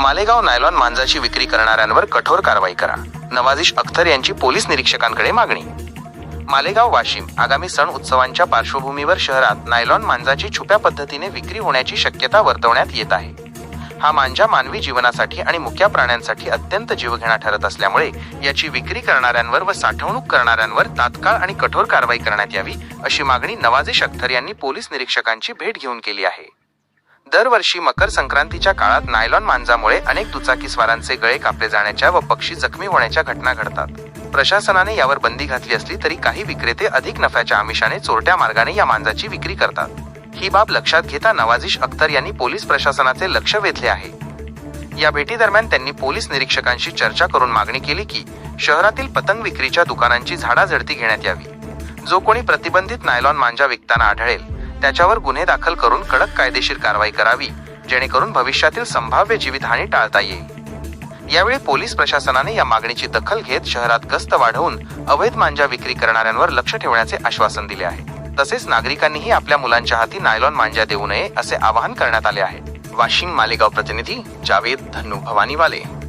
Malegaon nylon मांजाची विक्री करणाऱ्यांवर कठोर कारवाई करा. नवाजिश अख्तर यांची पोलीस निरीक्षकांकडे मागणी. मालेगाव वाशिम आगामी सण उत्सवांच्या पार्श्वभूमीवर शहरात नायलॉन मांजाची छुप्या पद्धतीने विक्री होण्याची शक्यता वर्तवण्यात येत आहे. हा मांजा मानवी जीवनासाठी आणि मुक्या प्राण्यांसाठी अत्यंत जीवघेणा ठरत असल्यामुळे याची विक्री करणाऱ्यांवर व साठवणूक करणाऱ्यांवर तात्काळ आणि कठोर कारवाई करण्यात यावी अशी मागणी नवाजे अख्तर यांनी पोलीस निरीक्षकांची भेट घेऊन केली आहे. दरवर्षी मकर संक्रांतीच्या काळात नायलॉन मांजामुळे अनेक दुचाकीस्वारांचे गळे कापले जाण्याच्या व पक्षी जखमी होण्याच्या घटना घडतात. प्रशासनाने यावर बंदी घातली असली तरी काही विक्रेते अधिक नफ्याच्या आमिषाने चोरट्या मार्गाने या मांजाची विक्री करतात. ही बाब लक्षात घेता नवाजिश अख्तर यांनी पोलीस प्रशासनाचे लक्ष वेधले आहे. या भेटीदरम्यान त्यांनी पोलीस निरीक्षकांशी चर्चा करून मागणी केली की शहरातील पतंग विक्रीच्या दुकानांची झाडाझडती घेण्यात यावी. जो कोणी प्रतिबंधित नायलॉन मांजा विकताना आढळेल त्याच्यावर गुन्हे दाखल करून कडक कायदेशीर कारवाई करावी जेणेकरून भविष्यातील संभाव्य जीवितहानी टाळता येईल. यावेळी पोलीस प्रशासनाने या मागणीची दखल घेत शहरात गस्त वाढवून अवैध मांजा विक्री करणाऱ्यांवर लक्ष ठेवण्याचे आश्वासन दिले आहे. तसेच नागरिकांनीही आपल्या मुलांच्या हाती नायलॉन मांजा देऊ नये असे आवाहन करण्यात आले आहे. वाशिम मालेगाव प्रतिनिधी जावेद धनु भवानीवाले.